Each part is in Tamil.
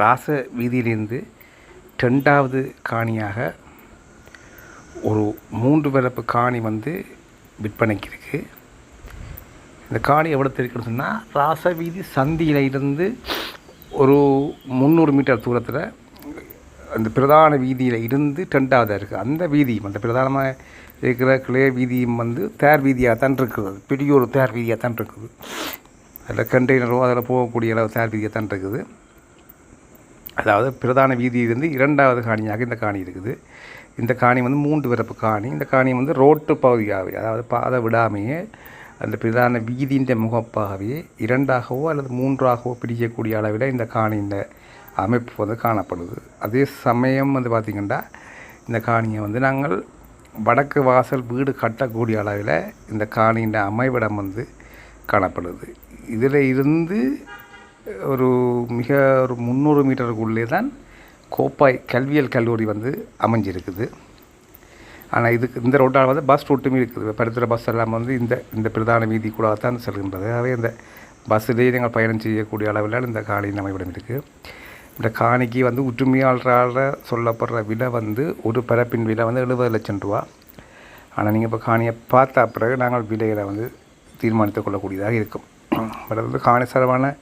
ராச வீதியிலிருந்து ரெண்டாவது காணியாக ஒரு மூன்று பிறப்பு காணி வந்து விற்பனைக்கு இருக்குது இந்த காணி எவ்வளோ இருக்குன்னு சொன்னால் ராச வீதி சந்தியில் இருந்து ஒரு முந்நூறு மீட்டர் தூரத்தில் அந்த பிரதான வீதியில் இருந்து ரெண்டாவதாக இருக்குது அந்த வீதியும் அந்த பிரதானமாக இருக்கிற கிளே வீதியும் வந்து தேர் வீதியாக தான் இருக்குது. பெரிய ஒரு தேர் வீதியாக தான் இருக்குது. அதில் கண்டெய்னரோ அதில் போகக்கூடிய அளவு தேர் வீதியாக தான் இருக்குது. அதாவது பிரதான வீதியிலிருந்து இரண்டாவது காணியாக இந்த காணி இருக்குது. இந்த காணி வந்து மூன்று பிறப்பு காணி. இந்த காணி வந்து ரோட்டு பகுதியாகவே அதாவது பாதை விடாமையே அந்த பிரதான வீதியின் முகப்பாகவே இரண்டாகவோ அல்லது மூன்றாகவோ பிடிக்கக்கூடிய அளவில் இந்த காணியின் அமைப்பு வந்து காணப்படுது. அதே சமயம் வந்து பார்த்திங்கன்னா இந்த காணியை வந்து நாங்கள் வடக்கு வாசல் வீடு கட்டக்கூடிய அளவில் இந்த காணியின் அமைவிடம் வந்து காணப்படுது. இதில் இருந்து ஒரு மிக ஒரு முந்நூறு மீட்டருக்குள்ளே தான் கோப்பாய் கல்வியல் கல்லூரி வந்து அமைஞ்சிருக்குது. ஆனால் இதுக்கு இந்த ரோட்டால் வந்து பஸ் ரூட்டுமே இருக்குது. படுத்துகிற பஸ் எல்லாம் வந்து இந்த இந்த பிரதான வீதி கூட தான் செல்கின்றது. ஆகவே இந்த பஸ்ஸிலேயே நீங்கள் பயணம் செய்யக்கூடிய அளவில் இந்த காணியின் அமைவிடம் இருக்குது இந்த காணிக்கு வந்து உற்றுமையாளரால் சொல்லப்படுற விலை வந்து ஒரு பரப்பின் விலை வந்து எழுபது லட்சம் ரூபா. ஆனால் நீங்கள் இப்போ காணியை பார்த்த பிறகு நாங்கள் விலைகளை வந்து தீர்மானித்துக் கொள்ளக்கூடியதாக இருக்கும். பட் வந்து காணி சார்பான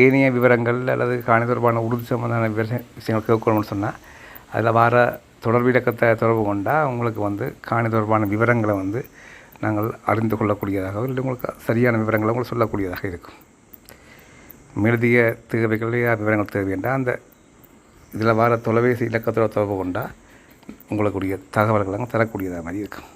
ஏனைய விவரங்கள் அல்லது காணி தொடர்பான உறுதி சம்பந்தமான விவர விஷயங்கள் கேட்கணும்னு சொன்னால் அதில் வர தொடர்பிலக்கத்தை தொடர்பு கொண்டால் உங்களுக்கு வந்து காணி தொடர்பான விவரங்களை வந்து நாங்கள் அறிந்து கொள்ளக்கூடியதாக இல்லை உங்களுக்கு சரியான விவரங்களை உங்களுக்கு சொல்லக்கூடியதாக இருக்கும். மெழுதிய தேவைகள் விவரங்கள் தேவை என்றால் அந்த இதில் வர தொலைபேசி இலக்கத்தோட தொடர்பு கொண்டால் உங்களுக்குரிய தகவல்களை தரக்கூடியதாக மாதிரி இருக்கும்.